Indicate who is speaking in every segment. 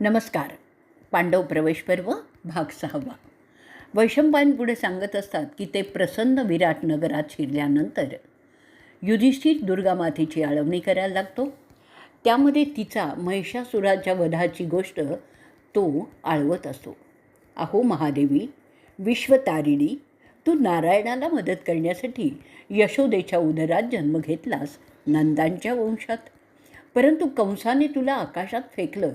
Speaker 1: नमस्कार. पांडव प्रवेश पर्व भाग सहावा. वैशंपायन पुढे सांगत असतात की ते प्रसन्न विराट नगरात शिरल्यानंतर युधिष्ठिर दुर्गामातेची आळवणी करायला लागतो. त्यामध्ये तिचा महिषासुराच्या वधाची गोष्ट तो आळवत असतो. अहो महादेवी विश्वतारिणी तू नारायणाला मदत करण्यासाठी यशोदेच्या उदरात जन्म घेतलास नंदांच्या वंशात. परंतु कंसाने तुला आकाशात फेकलं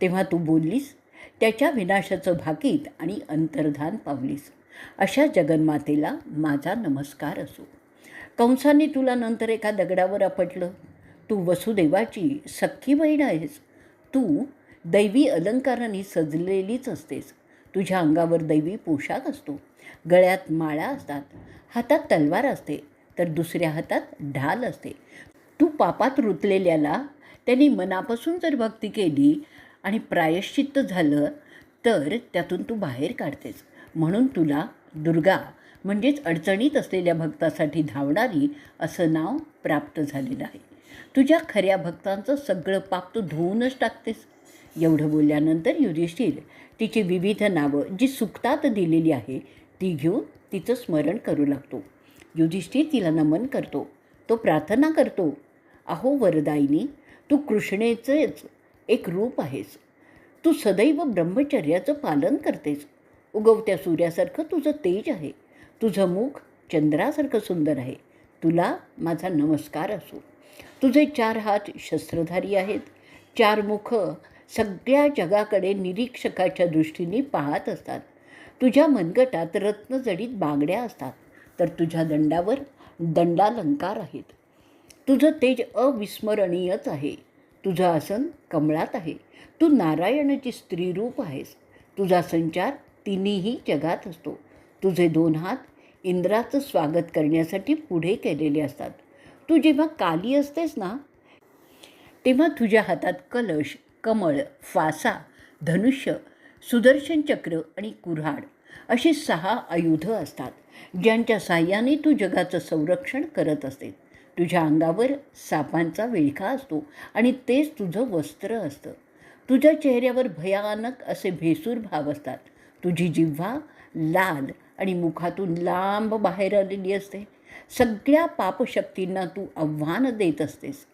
Speaker 1: तेव्हा तू बोललीस त्याच्या विनाशाचं भाकीत आणि अंतर्धान पावलीस. अशा जगन्मातेला माझा नमस्कार असो. कंसाने तुला नंतर एका दगडावर आपटलं. तू वसुदेवाची सख्खी बहीण आहेस. तू दैवी अलंकाराने सजलेलीच असतेस. तुझ्या अंगावर दैवी पोशाख असतो. गळ्यात माळा असतात. हातात तलवार असते तर दुसऱ्या हातात ढाल असते. तू पापात रुतलेल्याला त्यांनी मनापासून जर भक्ती केली आणि प्रायश्चित्त झालं तर त्यातून तू बाहेर काढतेस. म्हणून तुला दुर्गा म्हणजेच अडचणीत असलेल्या भक्तासाठी धावणारी असं नाव प्राप्त झालेलं आहे. तुझ्या खऱ्या भक्तांचं सगळं पाप तू धुवूनच टाकतेस. एवढं बोलल्यानंतर युधिष्ठिर तिची विविध नावं जी सुक्तात दिलेली आहे ती घेऊन तिचं स्मरण करू लागतो. युधिष्ठिर तिला नमन करतो. तो प्रार्थना करतो. अहो वरदायिनी तू कृष्णेचेच एक रूप आहेस. तू सदैव ब्रह्मचर्याचं पालन करतेस. उगवत्या सूर्यासारखं तुझं तेज आहे. तुझं मुख चंद्रासारखं सुंदर आहे. तुला माझा नमस्कार असो. तुझे चार हात शस्त्रधारी आहेत. चार मुख सगळ्या जगाकडे निरीक्षकाच्या दृष्टीने पाहत असतात. तुझ्या मनगटात रत्नजडीत बांगड्या असतात. तर तुझ्या दंडावर दंडालंकार आहेत. तुझं तेज अविस्मरणीयच आहे. तुझं आसन कमळात आहे. तू नारायणाची स्त्रीरूप आहेस. तुझा संचार तिन्हीही जगात असतो. तुझे दोन हात इंद्राचं स्वागत करण्यासाठी पुढे केलेले असतात. तू जेव्हा काली असतेस ना तेव्हा तुझ्या हातात कलश कमळ फासा धनुष्य सुदर्शन चक्र आणि कुऱ्हाड अशी सहा आयुधं असतात ज्यांच्या साह्याने तू जगाचं संरक्षण करत असते तुझ्या अंगावर सापांचा विळखा असतो आणि तेच तुझं वस्त्र असतं. तुझ्या चेहऱ्यावर भयानक असे भेसूर भाव असतात. तुझी जिव्हा लाल आणि मुखातून लांब बाहेर आलेली असते. सगळ्या पापशक्तींना तू आव्हान देत असतेस.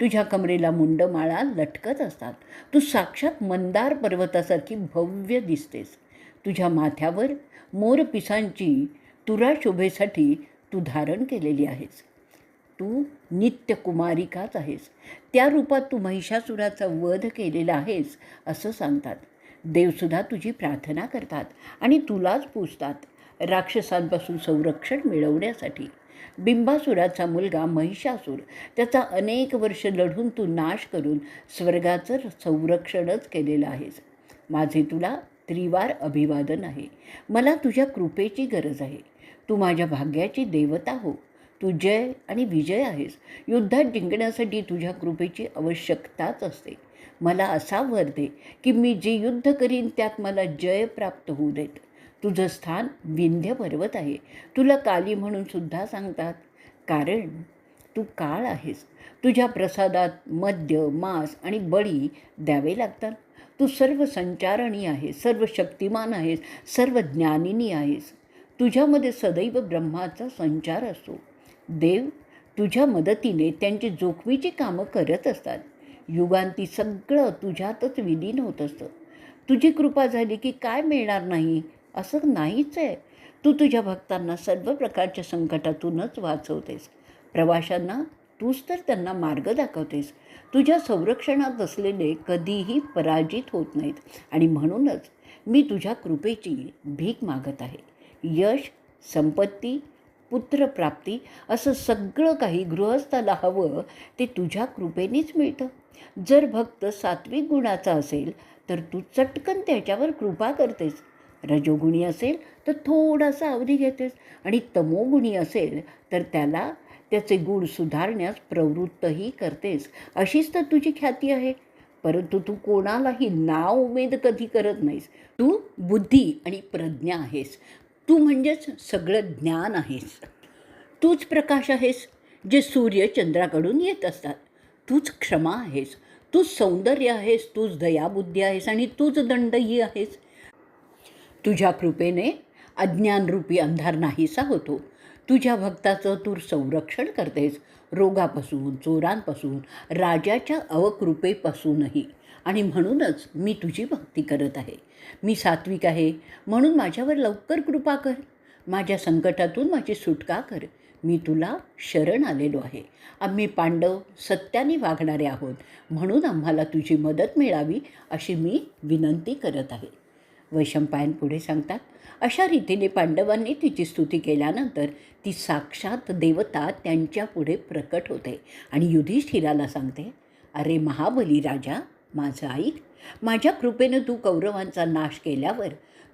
Speaker 1: तुझ्या कमरेला मुंडमाळा लटकत असतात. तू साक्षात मंदार पर्वतासारखी भव्य दिसतेस. तुझ्या माथ्यावर मोरपिसांची तुरा शोभेसाठी तू धारण केलेली आहेस. तू नित्यकुमारिकाच आहेस. त्या रूपात तू महिषासुराचा वध केलेला आहेस असं सांगतात. देवसुद्धा तुझी प्रार्थना करतात आणि तुलाच पूजतात राक्षसांपासून संरक्षण मिळवण्यासाठी. बिंबासुराचा मुलगा महिषासूर त्याचा अनेक वर्ष लढून तू नाश करून स्वर्गाचं संरक्षणच केलेलं आहेस. माझे तुला त्रिवार अभिवादन आहे. मला तुझ्या कृपेची गरज आहे. तू माझ्या भाग्याची देवता हो. तू जय आणि विजय आहेस. युद्धात जिंकण्यासाठी तुझ्या कृपेची आवश्यकताच असते. मला असा वर दे की मी जे युद्ध करीन त्यात मला जय प्राप्त होऊ देत. तुझं स्थान विंध्य पर्वत आहे. तुला काली म्हणून सुद्धा सांगतात. कारण तू काळ आहेस. तुझ्या प्रसादात मद्य मांस आणि बळी द्यावे लागतात. तू सर्व संचारणी आहेस सर्व शक्तिमान आहेस सर्व ज्ञानिनी आहेस. तुझ्यामध्ये सदैव ब्रह्माचा संचार असतो. देव तुझ्या मदतीने त्यांची जोखमीची कामं करत असतात. युगांती सगळं तुझ्यातच विलीन होत असतं. तुझी कृपा झाली की काय मिळणार नाही असं नाहीच आहे. तू तुझ्या भक्तांना सर्व प्रकारच्या संकटातूनच वाचवतेस. प्रवाशांना तूच तर त्यांना मार्ग दाखवतेस. तुझ्या संरक्षणात असलेले कधीही पराजित होत नाहीत. आणि म्हणूनच मी तुझ्या कृपेची भीक मागत आहे. यश संपत्ती पुत्रप्राप्ती असं सगळं काही गृहस्थाला हवं ते तुझ्या कृपेनेच मिळतं. जर भक्त सात्विक गुणाचा असेल तर तू चटकन त्याच्यावर कृपा करतेस. रजोगुणी असेल तर थोडासा अवधी घेतेस. आणि तमोगुणी असेल तर त्याला त्याचे गुण सुधारण्यास प्रवृत्तही करतेस. अशीच तर तुझी ख्याती आहे. परंतु तू कोणालाही नाव उमेद कधी करत नाहीस. तू बुद्धी आणि प्रज्ञा आहेस. तू म्हणजेच सगळं ज्ञान आहेस. तूच प्रकाश आहेस जे सूर्य चंद्राकडून येत असतात. तूच क्षमा आहेस. तूच सौंदर्य आहेस. तूच दयाबुद्धी आहेस आणि तूच दंडही आहेस. तुझ्या कृपेने अज्ञानरूपी अंधार नाहीसा होतो. तुझ्या भक्ताचं तू संरक्षण करतेस. रोगापासून चोरांपासून राजाच्या अवकृपेपासूनही. आणि म्हणूनच मी तुझी भक्ती करत आहे. मी सात्विक आहे. म्हणून माझ्यावर लवकर कृपा कर. माझ्या संकटातून माझी सुटका कर. मी तुला शरण आलेलो आहे. आम्ही पांडव सत्याने वागणारे आहोत. म्हणून आम्हाला तुझी मदत मिळावी अशी मी विनंती करत आहे. वैशंपायन पुढे सांगतात अशा रीतीने पांडवांनी तिची स्तुती केल्यानंतर ती साक्षात देवता त्यांच्या पुढे प्रकट होते आणि युधिष्ठिराला सांगते अरे महाबली राजा माझं ऐक माझ्या कृपेनं तू कौरवांचा नाश केल्यावर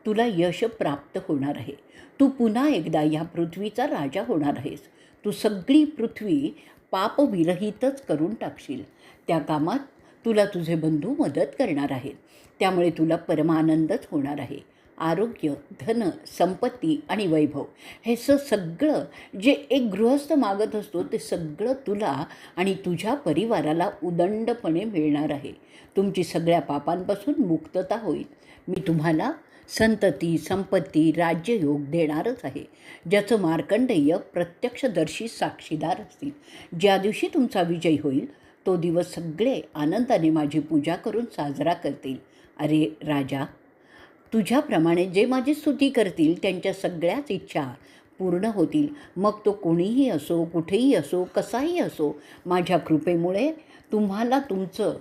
Speaker 1: तुला यश प्राप्त होणार आहे. तू पुन्हा एकदा या पृथ्वीचा राजा होणार आहेस. तू सगळी पृथ्वी पापविरहितच करून टाकशील. त्या कामात तुला तुझे बंधू मदत करणार आहेत. त्यामुळे तुला परमानंदच होणार आहे. आरोग्य धन संपत्ती आणि वैभव हे स सगळं जे एक गृहस्थ मागत असतो ते सगळं तुला आणि तुझ्या परिवाराला उदंडपणे मिळणार आहे. तुमची सगळ्या पापांपासून मुक्तता होईल. मी तुम्हाला संतती संपत्ती राज्ययोग देणारच आहे ज्याचं मार्कंडेय प्रत्यक्षदर्शी साक्षीदार असतील. ज्या दिवशी तुमचा विजय होईल तो दिवस सगळे आनंदाने माझी पूजा करून साजरा करतील. अरे राजा तुझ्याप्रमाणे जे माझी स्तुती करतील त्यांच्या सगळ्याच इच्छा पूर्ण होतील. मग तो कोणीही असो कुठेही असो कसाही असो माझ्या कृपेमुळे तुम्हाला तुमचं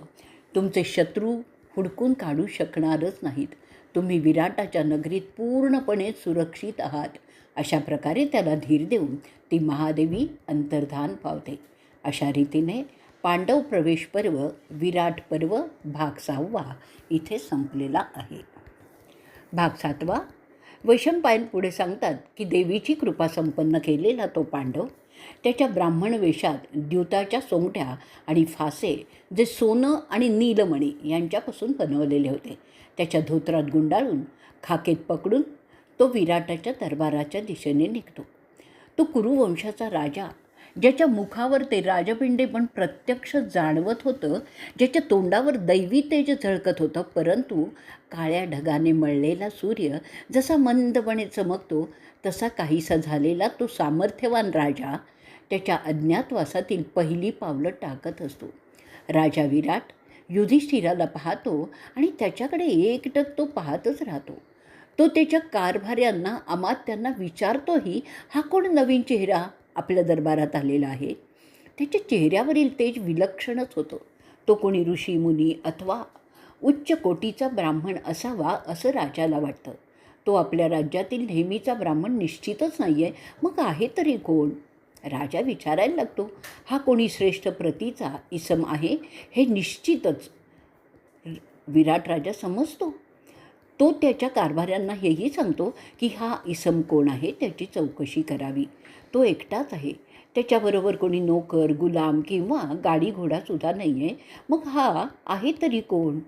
Speaker 1: तुमचे शत्रू हुडकून काढू शकणारच नाहीत. तुम्ही विराटाच्या नगरीत पूर्णपणे सुरक्षित आहात. अशा प्रकारे त्याला धीर देऊन ती महादेवी अंतर्धान पावते. अशा रीतीने पांडव प्रवेश पर्व विराट पर्व भाग सहावा इथे संपलेला आहे. भाग सातवा. वैशंपायन पुढे सांगतात की देवीची कृपा संपन्न केलेला तो पांडव त्याच्या ब्राह्मण वेशात द्यूताच्या सोंगट्या आणि फासे जे सोनं आणि नीलमणी यांच्यापासून बनवलेले होते. त्याच्या धोत्रात गुंडाळून खाकेत पकडून तो विराटाच्या दरबाराच्या दिशेने निघतो. तो कुरुवंशाचा राजा ज्याच्या मुखावर ते राजपिंडे पण प्रत्यक्ष जाणवत होतं ज्याच्या तोंडावर दैवी तेज झळकत होतं परंतु काळ्या ढगाने मळलेला सूर्य जसा मंदपणे चमकतो तसा काहीसा झालेला तो सामर्थ्यवान राजा त्याच्या अज्ञातवासातील पहिली पावलं टाकत असतो. राजा विराट युधिष्ठिराला पाहतो आणि त्याच्याकडे एकटक तो पाहतच राहतो. तो त्याच्या कारभार्यांना अमात्यांना विचारतोही हा कोण नवीन चेहरा आपल्या दरबारात आलेला आहे? त्याच्या चेहऱ्यावरील तेज विलक्षणच होतं. तो कोणी ऋषी मुनी अथवा उच्च कोटीचा ब्राह्मण असावा असं राजाला वाटतं. तो आपल्या राज्यातील नेहमीचा ब्राह्मण निश्चितच नाही आहे मग आहे तरी कोण? राजा विचारायला लागतो हा कोणी श्रेष्ठ प्रतीचा इसम आहे हे निश्चितच विराट राजा समजतो. तो त्याच्या कारभाऱ्यांना हेही सांगतो की हा इसम कोण आहे त्याची चौकशी करावी. तो एकटाच आहे. त्याच्याबरोबर कोणी नोकर गुलाम किंवा गाडी घोडासुद्धा नाही आहे मग हा आहे तरी कोण?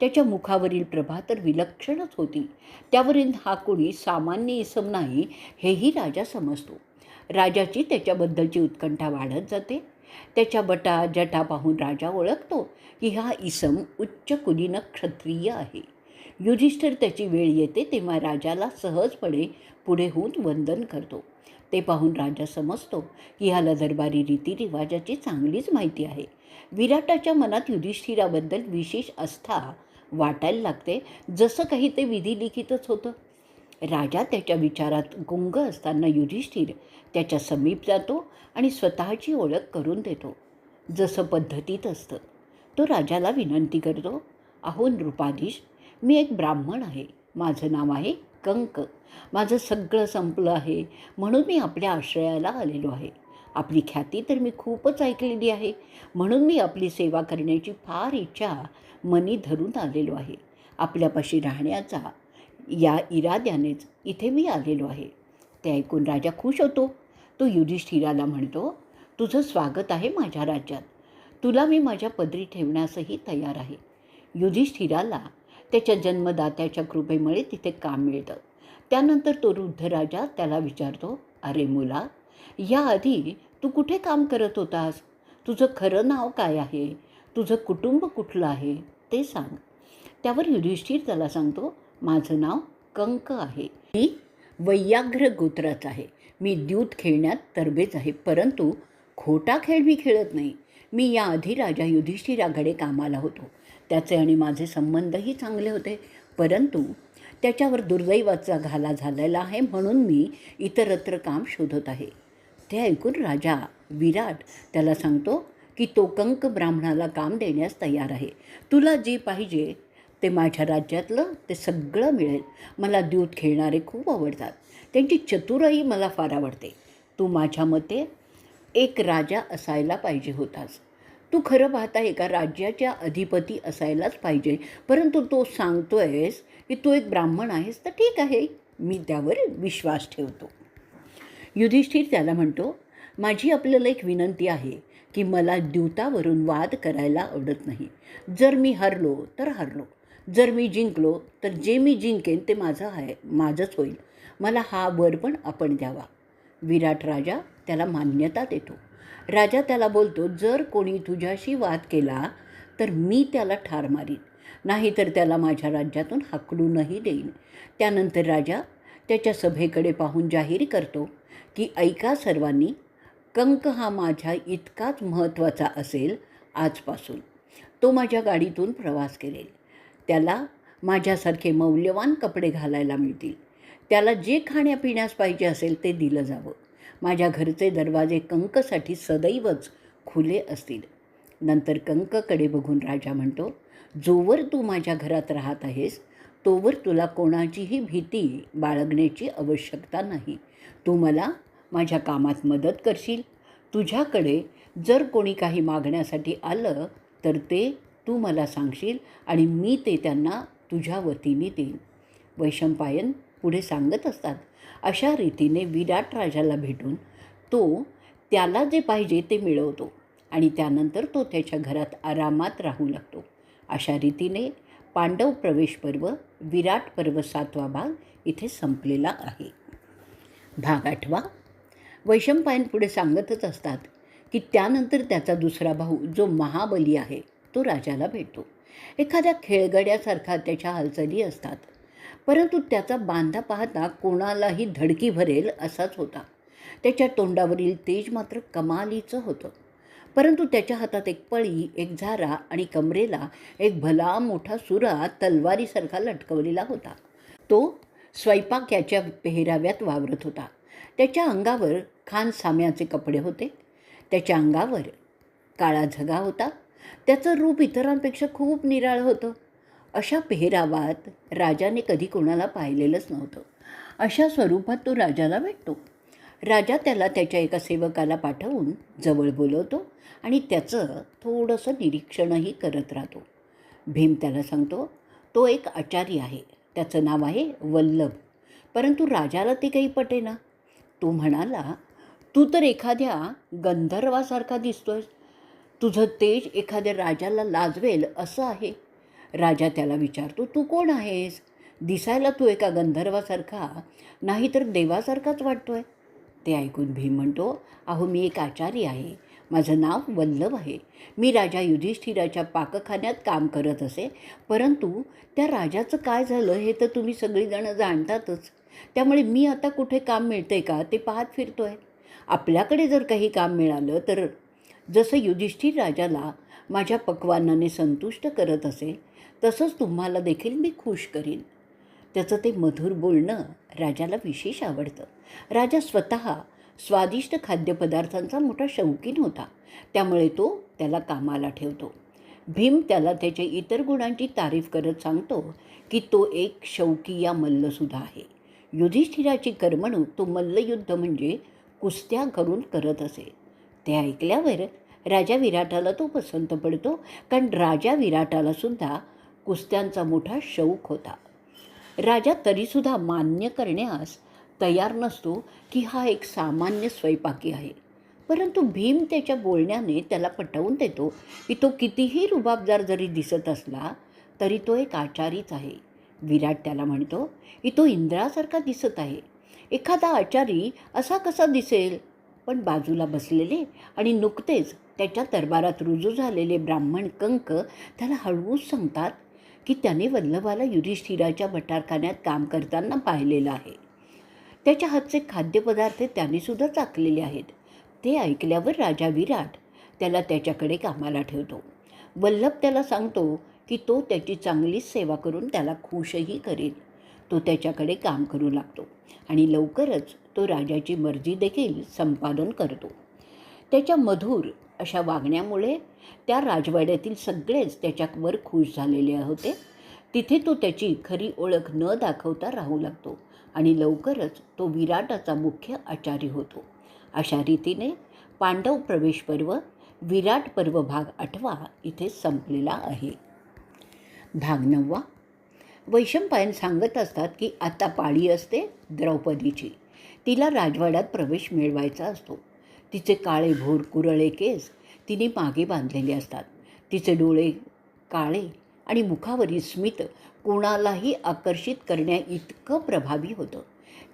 Speaker 1: त्याच्या मुखावरील प्रभा तर विलक्षणच होती. त्यावरील हा कोणी सामान्य इसम नाही हेही राजा समजतो. राजाची त्याच्याबद्दलची उत्कंठा वाढत जाते. त्याच्या बटा जटा पाहून राजा ओळखतो की हा इसम उच्च कुलीन क्षत्रिय आहे. युधिष्ठिर त्याची वेळ येते तेव्हा राजाला सहजपणे पुढे होऊन वंदन करतो. ते पाहून राजा समजतो की ह्याला दरबारी रीतिरिवाजाची चांगलीच माहिती आहे. विराटाच्या मनात युधिष्ठिराबद्दल विशेष आस्था वाटायला लागते. जसं काही ते विधिलिखितच होतं. राजा त्याच्या विचारात गुंग असताना युधिष्ठिर त्याच्या समीप जातो आणि स्वतःची ओळख करून देतो. जसं पद्धतीत असतं. तो राजाला विनंती करतो अहो नृपाधीश मी एक ब्राह्मण आहे. माझं नाव आहे कंक. माझं सगळं संपलं आहे. म्हणून मी आपल्या आश्रयाला आलेलो आहे. आपली ख्याती तर मी खूपच ऐकलेली आहे. म्हणून मी आपली सेवा करण्याची फार इच्छा मनी धरून आलेलो आहे. आपल्यापाशी राहण्याचा या इराद्यानेच इथे मी आलेलो आहे. ते ऐकून राजा खुश होतो. तो युधिष्ठिराला म्हणतो तुझं स्वागत आहे माझ्या राज्यात. तुला मी माझ्या पदरी ठेवण्यासही तयार आहे. युधिष्ठिराला त्याच्या जन्मदात्याच्या कृपेमुळे तिथे काम मिळतं. त्यानंतर तो वृद्ध राजा त्याला विचारतो अरे मुला याआधी तू कुठे काम करत होतास? तुझं खरं नाव काय आहे? तुझं कुटुंब कुठलं आहे? ते सांग. त्यावर युधिष्ठिर त्याला सांगतो माझं नाव कंक आहे. मी वैयाघ्र गोत्राच आहे. मी द्यूत खेळण्यात तरबेज आहे. परंतु खोटा खेळ मी खेळत नाही. मी याआधी राजा युधिष्ठिराकडे कामाला होतो. त्याचे आणि माझे संबंधही चांगले होते. परंतु त्याच्यावर दुर्दैवाचा घाला झालेला आहे म्हणून मी इतरत्र काम शोधत आहे. ते ऐकून राजा विराट त्याला सांगतो की तो कंक ब्राह्मणाला काम देण्यास तयार आहे. तुला जे पाहिजे ते माझ्या राज्यातलं ते सगळं मिळेल. मला द्यूत खेळणारे खूप आवडतात. त्यांची चतुराई मला फार आवडते. तू माझ्या मते एक राजा असायला पाहिजे होतास. तू खरं पाहता एका राज्याच्या अधिपती असायलाच पाहिजे. परंतु तो सांगतो आहेस की तू एक ब्राह्मण आहेस तर ठीक आहे. मी त्यावर विश्वास ठेवतो. युधिष्ठिर त्याला म्हणतो माझी आपल्याला एक विनंती आहे की मला द्यूतावरून वाद करायला आवडत नाही. जर मी हरलो तर हरलो. जर मी जिंकलो तर जे मी जिंकेन ते माझं आहे माझंच होईल. मला हा वर पण आपण द्यावा. विराट राजा त्याला मान्यता देतो. राजा त्याला बोलतो जर कोणी तुझ्याशी वाद केला तर मी त्याला ठार मारीन. नाहीतर त्याला माझ्या राज्यातून हाकलूनही देईन. त्यानंतर राजा त्याच्या सभेकडे पाहून जाहीर करतो की ऐका सर्वांनी कंक हा माझ्या इतकाच महत्त्वाचा असेल आजपासून. तो माझ्या गाडीतून प्रवास करेल. त्याला माझ्यासारखे मौल्यवान कपडे घालायला मिळतील. त्याला जे खाण्यापिण्यास पाहिजे असेल ते दिलं जावं. माझ्या घरचे दरवाजे कंकसाठी सदैवच खुले असतील. नंतर कंककडे बघून राजा म्हणतो जोवर तू माझ्या घरात राहत आहेस तोवर तुला कोणाचीही भीती बाळगण्याची आवश्यकता नाही. तू मला माझ्या कामात मदत करशील. तुझ्याकडे जर कोणी काही मागण्यासाठी आलं तर ते तू मला सांगशील आणि मी ते त्यांना तुझ्या वतीने देईन. वैशंपायन पुढे सांगत असतात. अशा रीतीने विराट राजाला भेटून तो त्याला जे पाहिजे ते मिळवतो आणि त्यानंतर तो त्याच्या घरात आरामात राहू लागतो. अशा रीतीने पांडव प्रवेश पर्व विराट पर्व सातवा भाग इथे संपलेला आहे. भाग आठवा. वैशंपायन पुढे सांगतच असतात की त्यानंतर त्याचा दुसरा भाऊ जो महाबली आहे तो राजाला भेटतो. एखाद्या खेळगड्यासारखा त्याच्या हालचाली असतात. परंतु त्याचा बांधा पाहता कोणालाही धडकी भरेल असाच होता. त्याच्या तोंडावरील तेज मात्र कमालीचं होतं. परंतु त्याच्या हातात एक पळी एक झारा आणि कमरेला एक भला मोठा सुरा तलवारीसारखा लटकवलेला होता. तो स्वयंपाक्याच्या पेहराव्यात वावरत होता. त्याच्या अंगावर खान साम्याचे कपडे होते. त्याच्या अंगावर काळा झगा होता. त्याचं रूप इतरांपेक्षा खूप निराळ होतं. अशा पेहरावात राजाने कधी कोणाला पाहिलेलंच नव्हतं. अशा स्वरूपात तो राजाला भेटतो. राजा त्याला त्याच्या एका सेवकाला पाठवून जवळ बोलवतो आणि त्याचं थोडंसं निरीक्षणही करत राहतो. भीम त्याला सांगतो तो एक आचारी आहे. त्याचं नाव आहे वल्लभ. परंतु राजाला ते काही पटेना. तो म्हणाला तू तर एखाद्या गंधर्वासारखा दिसतोयस. तुझं तेज एखाद्या राजाला लाजवेल असं आहे? राजा त्याला विचारतो तू कोण आहेस? दिसायला तू एका गंधर्वासारखा नाही तर देवासारखाच वाटतोय. ते ऐकून भीम म्हणतो अहो मी एक आचारी आहे. माझं नाव वल्लभ आहे. मी राजा युधिष्ठिराच्या पाकखान्यात काम करत असे. परंतु त्या राजाचं काय झालं हे तर तुम्ही सगळीजणं जाणतातच. त्यामुळे मी आता कुठे काम मिळते का ते पाहत फिरतोय. आपल्याकडे जर काही काम मिळालं तर जसं युधिष्ठिर राजाला माझ्या पक्वानाने संतुष्ट करत असेल तसंच तुम्हाला देखील मी खुश करीन. त्याचं ते मधुर बोलणं राजाला विशेष आवडतं. राजा स्वतः स्वादिष्ट खाद्यपदार्थांचा मोठा शौकीन होता. त्यामुळे तो त्याला कामाला ठेवतो. भीम त्याला त्याच्या इतर गुणांची तारीफ करत सांगतो की तो एक शौकीया मल्लसुद्धा आहे. युधिष्ठिराची करमणूक तो मल्लयुद्ध म्हणजे कुस्त्या करून करत असे. ते ऐकल्यावर राजा विराटाला तो पसंत पडतो कारण राजा विराटाला सुद्धा कुस्त्यांचा मोठा शौक होता. राजा तरीसुद्धा मान्य करण्यास तयार नसतो की हा एक सामान्य स्वयंपाकी आहे. परंतु भीम त्याच्या बोलण्याने त्याला पटवून देतो की तो कितीही रुबाबदार जरी दिसत असला तरी तो एक आचारीच आहे. विराट त्याला म्हणतो की तो इंद्रासारखा दिसत आहे. एखादा आचारी असा कसा दिसेल? पण बाजूला बसलेले आणि नुकतेच त्याच्या दरबारात रुजू झालेले ब्राह्मण कंक त्याला हळवूच सांगतात की त्याने वल्लभाला युधिष्ठिराच्या भटारखान्यात काम करताना पाहिलेलं आहे. त्याच्या हातचे खाद्यपदार्थ त्याने सुद्धा चाकलेले आहेत. ते ऐकल्यावर राजा विराट त्याला त्याच्याकडे कामाला ठेवतो. वल्लभ त्याला सांगतो की तो त्याची चांगलीच सेवा करून त्याला खुशही करेल. तो त्याच्याकडे काम करू लागतो. आणि लवकरच तो राजाची मर्जी देखील संपादन करतो. त्याच्या मधुर अशा वागण्यामुळे त्या राजवाड्यातील सगळेच त्याच्यावर खुश झालेले होते. तिथे तो त्याची खरी ओळख न दाखवता राहू लागतो आणि लवकरच तो विराटाचा मुख्य आचार्य होतो. अशा रीतीने पांडव प्रवेश पर्व विराट पर्व भाग आठवा इथे संपलेला आहे. भाग नववा वैशंपायन सांगत असतात की आता पाळी असते द्रौपदीची. तिला राजवाड्यात प्रवेश मिळवायचा असतो. तिचे काळे भोर कुरळे केस तिने मागे बांधलेले असतात. तिचे डोळे काळे आणि मुखावरील स्मित कोणालाही आकर्षित करण्या इतकं प्रभावी होतं.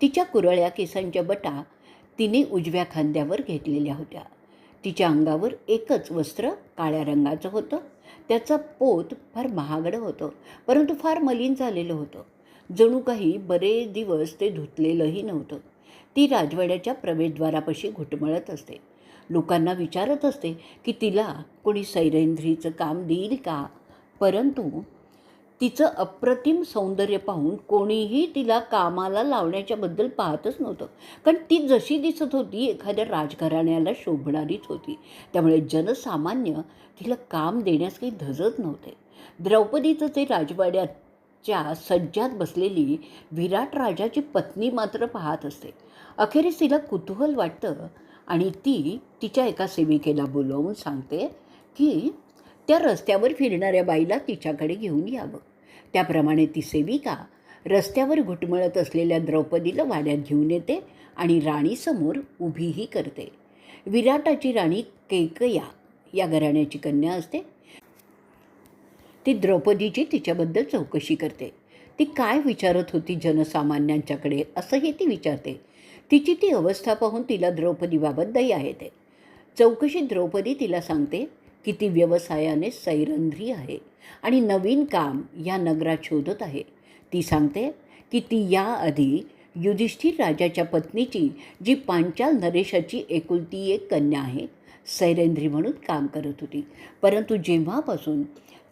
Speaker 1: तिच्या कुरळ्या केसांच्या बटा तिने उजव्या खांद्यावर घेतलेल्या होत्या. तिच्या अंगावर एकच वस्त्र काळ्या रंगाचं होतं. त्याचं पोत फार महागडं होतं परंतु फार मलिन झालेलं होतं. जणू काही बरेच दिवस ते धुतलेलंही नव्हतं. ती राजवाड्याच्या प्रवेशद्वारापाशी घुटमळत असते. लोकांना विचारत असते की तिला कोणी सैरेंद्रीचं काम देईल का? परंतु तिचं अप्रतिम सौंदर्य पाहून कोणीही तिला कामाला लावण्याच्याबद्दल पाहतच नव्हतं. कारण ती जशी दिसत होती एखाद्या राजघराण्याला शोभणारीच होती. त्यामुळे जनसामान्य तिला काम देण्यास काही धजत नव्हते. द्रौपदीचं ते राजवाड्याच्या सज्जात बसलेली विराट राजाची पत्नी मात्र पाहत असते. अखेरीस तिला कुतूहल वाटतं आणि ती तिच्या एका सेविकेला बोलवून सांगते की त्या रस्त्यावर फिरणाऱ्या बाईला तिच्याकडे घेऊन यावं. त्याप्रमाणे ती सेविका रस्त्यावर घुटमळत असलेल्या द्रौपदीला वाड्यात घेऊन येते आणि राणीसमोर उभीही करते. विराटाची राणी केकया या घराण्याची कन्या असते. ती द्रौपदीची तिच्याबद्दल चौकशी करते. ती काय विचारत होती जनसामान्यांच्याकडे असंही ती विचारते. तिची ती अवस्था पाहून तिला द्रौपदीबाबत दया येते. चौकशी द्रौपदी तिला सांगते की ती व्यवसायाने सैरंध्री आहे. आणि नवीन काम या नगरात शोधत आहे. ती सांगते की ती याआधी युधिष्ठिर राजाच्या पत्नीची जी पांचाल नरेशाची एकुलती एक कन्या आहे सैरेंद्री म्हणून काम करत होती. परंतु जेव्हापासून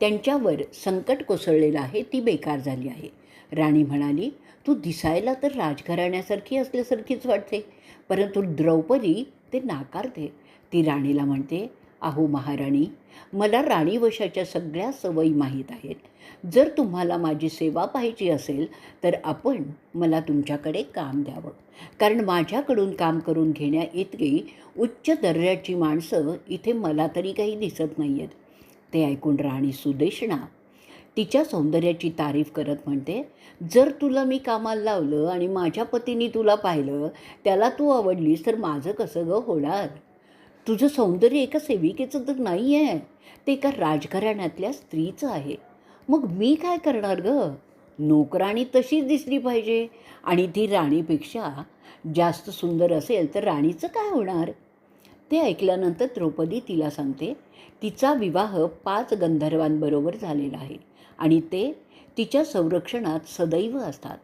Speaker 1: त्यांच्यावर संकट कोसळलेलं आहे ती बेकार झाली आहे. राणी म्हणाली तू दिसायला तर राजघराण्यासारखी असल्यासारखीच वाटते परंतु द्रौपदी ते नाकारते. ती राणीला म्हणते अहो महाराणी मला राणीवशाच्या सगळ्या सवयी माहीत आहेत. जर तुम्हाला माझी सेवा पाहिजे असेल तर आपण मला तुमच्याकडे काम द्यावं. कारण माझ्याकडून काम करून घेण्या इतकी उच्च दर्जाची माणसं इथे मला तरी काही दिसत नाही आहेत ते ऐकून राणी सुदेशणा तिच्या सौंदर्याची तारीफ करत म्हणते जर तुला मी कामाला लावलं आणि माझ्या पतीने तुला पाहिलं त्याला तू आवडलीस तर माझं कसं गं होणार? तुझं सौंदर्य एका सेविकेचं तर नाही आहे ते एका राजघराण्यातल्या स्त्रीचं आहे. मग मी काय करणार गं? नोकराणी तशीच दिसली पाहिजे. आणि ती राणीपेक्षा जास्त सुंदर असेल तर राणीचं काय होणार? ते ऐकल्यानंतर द्रौपदी तिला सांगते तिचा विवाह पाच गंधर्वांबरोबर झालेला आहे. आणि ते तिच्या संरक्षणात सदैव असतात.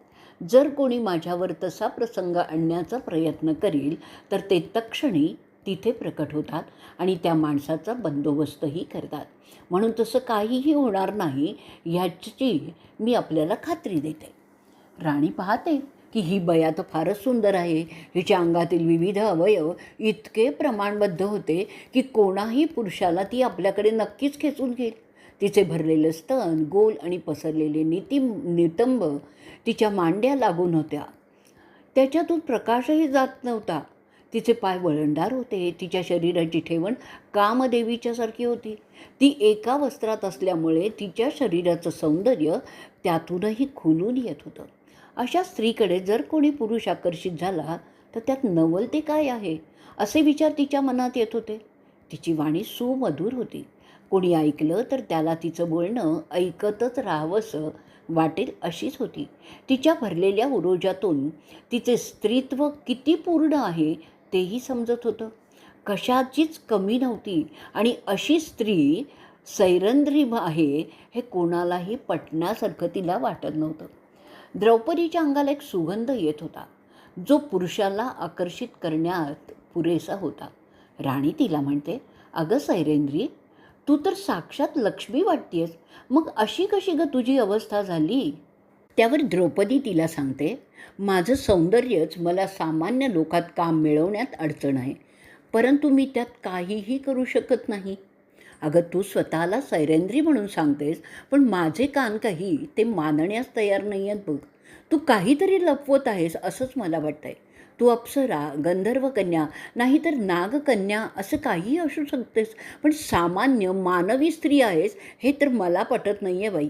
Speaker 1: जर कोणी माझ्यावर तसा प्रसंग आणण्याचा प्रयत्न करील तर ते तक्षणी तिथे प्रकट होतात आणि त्या माणसाचा बंदोबस्तही करतात. म्हणून तसं काहीही होणार नाही ह्याची मी आपल्याला खात्री देते. राणी पाहते की ही बया तर फारच सुंदर आहे. हिच्या अंगातील विविध अवयव इतके प्रमाणबद्ध होते की कोणाही पुरुषाला ती आपल्याकडे नक्कीच खेचून घेईल. तिचे भरलेले स्तन गोल आणि पसरलेले नितिम नितंब तिच्या मांड्या लागून होत्या. त्याच्यातून प्रकाशही जात नव्हता. तिचे पाय वळणदार होते. तिच्या शरीराची ठेवण कामदेवीच्यासारखी होती. ती एका वस्त्रात असल्यामुळे तिच्या शरीराचं सौंदर्य त्यातूनही खुलून येत होतं. अशा स्त्रीकडे जर कोणी पुरुष आकर्षित झाला तर त्यात नवल ते काय आहे? असे विचार तिच्या मनात येत होते. तिची वाणी सुमधुर होती. कोणी ऐकलं तर त्याला तिचं बोलणं ऐकतच राहावंसं वाटेल अशीच होती. तिच्या भरलेल्या उरोजातून तिचे स्त्रीत्व किती पूर्ण आहे तेही समजत होतं. कशाचीच कमी नव्हती आणि अशी स्त्री सैरंद्री आहे हे कोणालाही पटण्यासारखं तिला वाटत नव्हतं. द्रौपदीच्या अंगाला एक सुगंध येत होता जो पुरुषाला आकर्षित करण्यात पुरेसा होता. राणी तिला म्हणते अगं सैरेंद्री तू तर साक्षात लक्ष्मी वाटतेस. मग अशी कशी ग तुझी अवस्था झाली? त्यावर द्रौपदी तिला सांगते माझं सौंदर्यच मला सामान्य लोकात काम मिळवण्यात अडचण आहे परंतु मी त्यात काहीही करू शकत नाही. अगं तू स्वतःला सैरेंद्री म्हणून सांगतेस पण माझे कान काही ते मानण्यास तयार नाही आहेत बघ. तू काहीतरी लपवत आहेस असंच मला वाटतंय. तू अप्सरा गंधर्व कन्या नाहीतर नागकन्या असं काहीही असू शकतेस पण सामान्य मानवी स्त्री आहेस हे तर मला पटत नाही आहे बाई.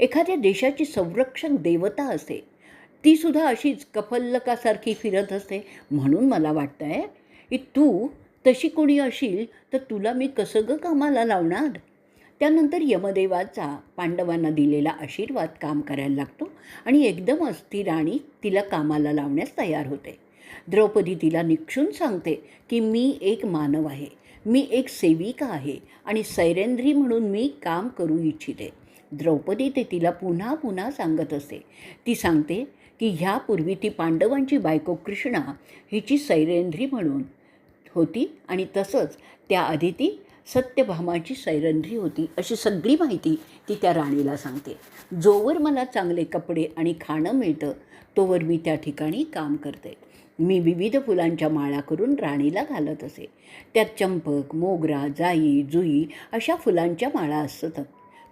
Speaker 1: एखाद्या देशाची संरक्षक देवता असते तीसुद्धा अशीच कफल्लकासारखी फिरत असते म्हणून मला वाटतं आहे की तू तशी कोणी अशील तर तुला मी कसं गं कामाला लावणार? त्यानंतर यमदेवाचा पांडवांना दिलेला आशीर्वाद काम करायला लागतो आणि एकदमच ती राणी तिला कामाला लावण्यास तयार होते. द्रौपदी तिला निक्षून सांगते की मी एक मानव आहे मी एक सेविका आहे आणि सैरेंद्री म्हणून मी काम करू इच्छिते. द्रौपदी ते तिला पुन्हा पुन्हा सांगत असे. ती सांगते की ह्यापूर्वी ती पांडवांची बायको कृष्णा हिची सैरेंद्री म्हणून होती आणि तसंच त्याआधी ती सत्यभामाची सैरंध्री होती अशी सगळी माहिती ती त्या राणीला सांगते. जोवर मला चांगले कपडे आणि खाणं मिळतं तोवर मी त्या ठिकाणी काम करते. मी विविध फुलांच्या माळा करून राणीला घालत असे. त्यात चंपक मोगरा जाई जुई अशा फुलांच्या माळा असतात.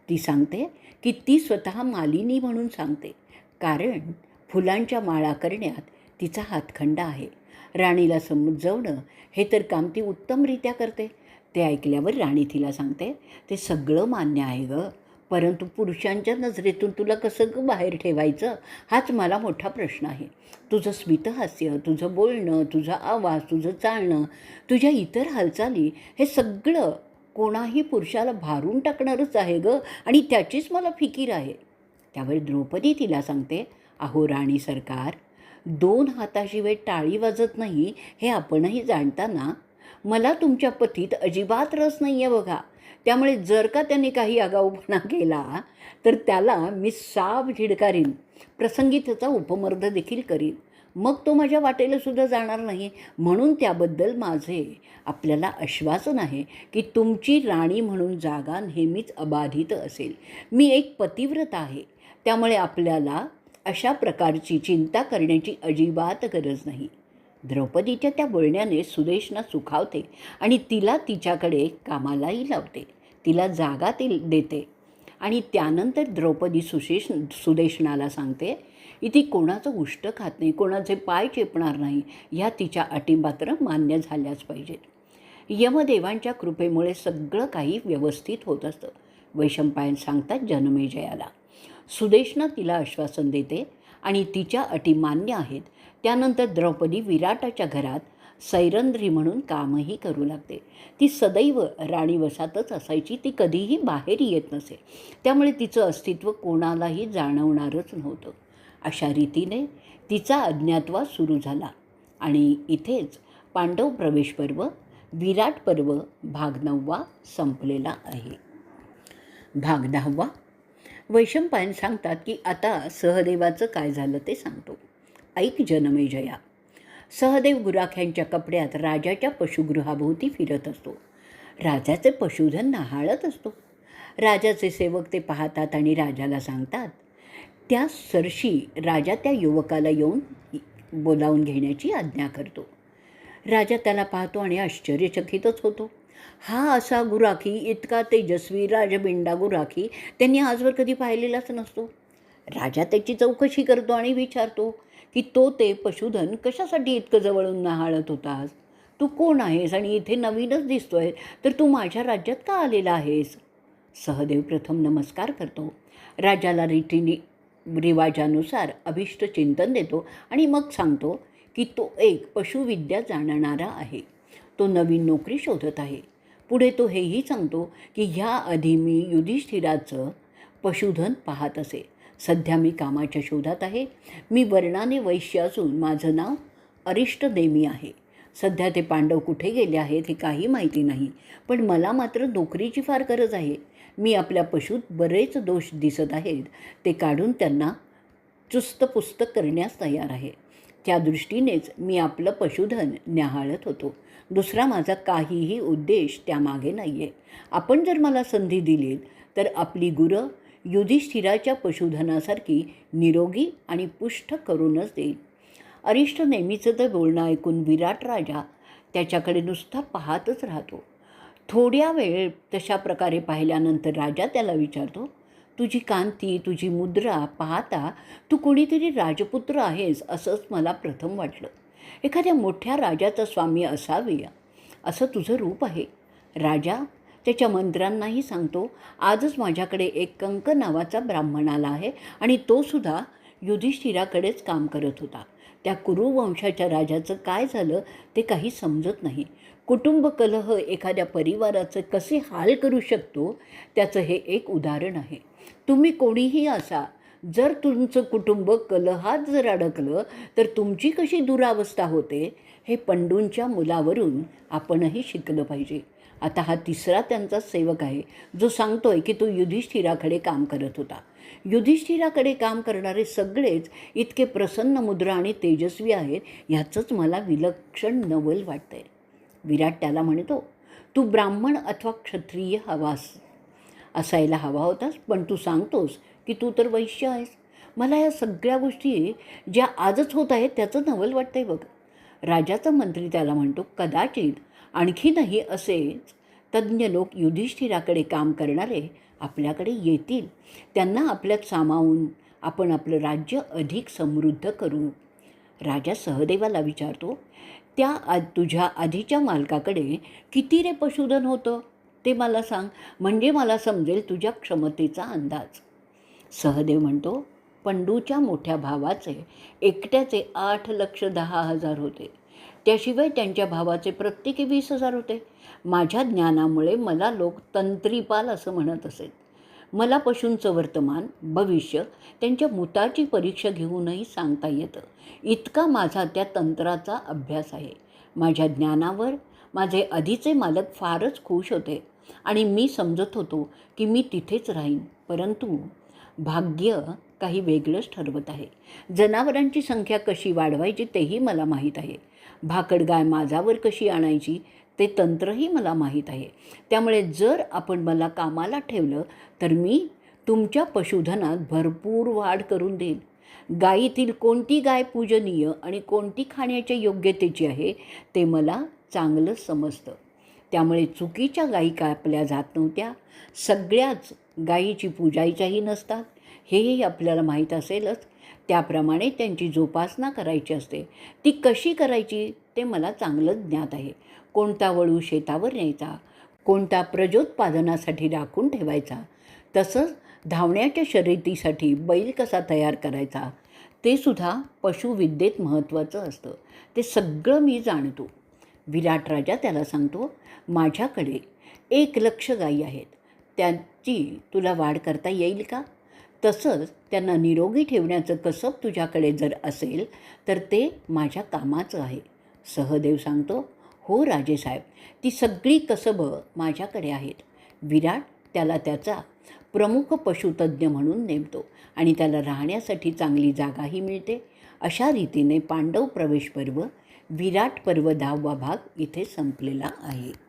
Speaker 1: ती सांगते की ती स्वतः मालिनी म्हणून सांगते. कारण फुलांच्या माळा करण्यात तिचा हातखंडा आहे. राणीला समजवणं हे तर काम ती उत्तमरित्या करते. ते ऐकल्यावर राणी तिला सांगते ते सगळं मान्य आहे गं. परंतु पुरुषांच्या नजरेतून तुला कसं बाहेर ठेवायचं? हाच मला मोठा प्रश्न आहे. तुझं स्मितहास्य तुझं बोलणं तुझा आवाज तुझं चालणं तुझ्या इतर हालचाली हे सगळं कोणाही पुरुषाला भारून टाकणारच आहे गं आणि त्याचीच मला फिकीर आहे. त्यावेळी द्रौपदी तिला सांगते अहो राणी सरकार दोन हाताशिवाय टाळी वाजत नाही हे आपणही जाणताना. मला तुमच्या पतीत अजिबात रस नाही आहे बघा. त्यामुळे जर का त्याने काही आगाऊपणा केला तर त्याला मी साप झिडकारीन. प्रसंगी त्याचा उपमर्द देखील करीन. मग तो माझ्या वाटेला सुद्धा जाणार नाही. म्हणून त्याबद्दल माझे आपल्याला आश्वासन आहे की तुमची राणी म्हणून जागा नेहमीच अबाधित असेल. मी एक पतिव्रत आहे. त्यामुळे आपल्याला अशा प्रकारची चिंता करण्याची अजिबात गरज नाही. द्रौपदीच्या त्या बोलण्याने सुदेशना सुखावते आणि तिला तिच्याकडे कामालाही लावते. तिला जागा ती देते. आणि त्यानंतर द्रौपदी सुशेष सुदेशनाला सांगते इथे ती कोणाचं उष्ट खात नाही कोणाचे पाय चेपणार नाही ह्या तिच्या अटी मात्र मान्य झाल्याच पाहिजेत. यमदेवांच्या कृपेमुळे सगळं काही व्यवस्थित होत असतं. वैशंपायन सांगतात जनमेजयाला सुदेशना तिला आश्वासन देते आणि तिच्या अटी मान्य आहेत. त्यानंतर द्रौपदी विराटाच्या घरात सैरंद्री म्हणून कामही करू लागते. ती सदैव राणी वसातच असायची ती कधीही बाहेर येत नसे. त्यामुळे तिचं अस्तित्व कोणालाही जाणवणारच नव्हतं. अशा रीतीने तिचा अज्ञातवास सुरू झाला. आणि इथेच पांडव प्रवेश पर्व विराट पर्व भाग नववा संपलेला आहे. भाग दहावा. वैशंपायन सांगतात की आता सहदेवाचं काय झालं ते सांगतो. ऐक जनमेजया सहदेव गुराख्यांच्या कपड्यात राजाच्या पशुगृहाभोवती फिरत असतो. राजाचे पशुधन नाहाळत असतो. राजाचे सेवक ते पाहतात आणि राजाला सांगतात त्या सरशी राजा त्या युवकाला येऊन बोलावून घेण्याची आज्ञा करतो. राजा त्याला पाहतो आणि आश्चर्यचकितच होतो. हा असा गुराखी इतका तेजस्वी राजबिंडा गुराखी त्यांनी आजवर कधी पाहिलेलाच नसतो. राजा त्याची चौकशी करतो आणि विचारतो की तो ते पशुधन कशासाठी इतकं जवळून नाहाळत होतास तू कोण आहेस आणि इथे नवीनच दिसतोय तर तू माझ्या राज्यात का आलेला आहेस? सहदेव प्रथम नमस्कार करतो. राजाला रीतीने रिवाजानुसार अभिष्ट चिंतन देतो आणि मग सांगतो की तो एक पशुविद्या जाणणारा आहे. तो नवीन नोकरी शोधत आहे. पुढे तो हेही सांगतो की ह्या आधी मी युधिष्ठिराचं पशुधन पाहत असे. सध्या मी कामाच्या शोधात आहे. मी वर्णाने वैश्य असून माझं नाव अरिष्टदेमी आहे. सध्या ते पांडव कुठे गेले आहेत हे काही माहिती नाही. पण मला मात्र नोकरीची फार गरज आहे. मी आपल्या पशूत बरेच दोष दिसत आहेत. ते काढून त्यांना चुस्तपुस्त करण्यास तयार आहे. त्या दृष्टीनेच मी आपलं पशुधन न्याहाळत होतो. दुसरा माझा काहीही उद्देश त्यामागे नाही आहे आपण जर मला संधी दिली तर आपली गुरं युधिष्ठिराच्या पशुधनासारखी निरोगी आणि पुष्ट करूनच देईल. अरिष्ट नेहमीचं तर बोलणं ऐकून विराट राजा त्याच्याकडे नुसता पाहतच राहतो. थोड्या वेळ तशा प्रकारे पाहिल्यानंतर राजा त्याला विचारतो तुझी कांती तुझी मुद्रा पाहता तू कोणीतरी राजपुत्र आहेस असंच मला प्रथम वाटलं. एखाद्या मोठ्या राजाचा स्वामी असावी असं तुझं रूप आहे. राजा त्याच्या मंत्र्यांनाही सांगतो आजच माझ्याकडे एक कंक नावाचा ब्राह्मण आला आहे आणि तो सुद्धा युधिष्ठिराकडेच काम करत होता. त्या कुरुवंशाच्या राजाचं काय झालं ते काही समजत नाही. कुटुंब कलह एखाद्या परिवाराचं कसे हाल करू शकतो त्याचं हे एक उदाहरण आहे. तुम्ही कोणीही असा जर तुमचं कुटुंब कलहात जर अडकलं तर तुमची कशी दुरावस्था होते हे पंडूंच्या मुलावरून आपणही शिकलं पाहिजे. आता हा तिसरा त्यांचा सेवक आहे जो सांगतोय की तो युधिष्ठिराकडे काम करत होता. युधिष्ठिराकडे काम करणारे सगळेच इतके प्रसन्न मुद्रा आणि तेजस्वी आहेत ह्याचंच मला विलक्षण नवल वाटतंय. विराट त्याला म्हणतो तू ब्राह्मण अथवा क्षत्रिय हवास. असायला हवा होतास पण तू सांगतोस की तू तर वैश्य आहेस. मला या सगळ्या गोष्टी ज्या आजच होत आहेत त्याचं नवल वाटतंय बघ. राजाचा मंत्री त्याला म्हणतो कदाचित आणखीनही असेच तज्ज्ञ लोक युधिष्ठिराकडे काम करणारे आपल्याकडे येतील. त्यांना आपल्यात सामावून आपण आपलं राज्य अधिक समृद्ध करू. राजा सहदेवाला विचारतो त्या आ तुझ्या आधीच्या मालकाकडे किती रे पशुधन होतं? ते मला सांग. म्हणजे मला समजेल तुझ्या क्षमतेचा अंदाज. सहदेव म्हणतो पंडूच्या मोठ्या भावाचे एकट्याचे आठ लक्ष दहा हजार होते. त्याशिवाय त्यांच्या भावाचे प्रत्येकी वीस हजार होते. माझ्या ज्ञानामुळे मला लोक तंत्रीपाल असं म्हणत असेल. मला पशूंचं वर्तमान भविष्य त्यांच्या मुताची परीक्षा घेऊनही सांगता येतं. इतका माझा त्या तंत्राचा अभ्यास आहे. माझ्या ज्ञानावर माझे आधीचे मालक फारच खुश होते आणि मी समजत होतो की मी तिथेच राहीन. परंतु भाग्य काही वेगळंच ठरवत आहे. जनावरांची संख्या कशी वाढवायची तेही मला माहीत आहे. भाकड गाय माझावर कशी आणायची ते तंत्रही मला माहीत आहे. त्यामुळे जर आपण मला कामाला ठेवलं तर मी तुमच्या पशुधनात भरपूर वाढ करून देईन. गायीतील कोणती गाय पूजनीय आणि कोणती खाण्याच्या योग्यतेची आहे ते मला चांगलं समजतं. त्यामुळे चुकीच्या गायी कापल्या जात नव्हत्या. सगळ्याच गायीची पूजायच्याही नसतात. हेही आपल्याला माहीत असेलच. त्याप्रमाणे त्यांची जोपासना करायची असते. ती कशी करायची ते मला चांगलं ज्ञात आहे. कोणता वळू शेतावर न्यायचा? कोणता प्रजोत्पादनासाठी राखून ठेवायचा? तसंच धावण्याच्या शर्यतीसाठी बैल कसा तयार करायचा? ते सुद्धा पशुविद्येत महत्त्वाचं असतं. ते सगळं मी जाणतो. विराट राजा त्याला सांगतो माझ्याकडे एक लक्ष गायी आहेत. त्यांची तुला वाढ करता येईल का? तसंच त्यांना निरोगी ठेवण्याचं कसब तुझ्याकडे जर असेल तर ते माझ्या कामाचं आहे. सहदेव सांगतो हो राजेसाहेब ती सगळी कसबं माझ्याकडे आहेत. विराट त्याला त्याचा प्रमुख पशुतज्ञ म्हणून नेमतो आणि त्याला राहण्यासाठी चांगली जागाही मिळते. अशा रीतीने पांडव प्रवेश पर्व विराट पर्व दहावा भाग इथे संपलेला आहे.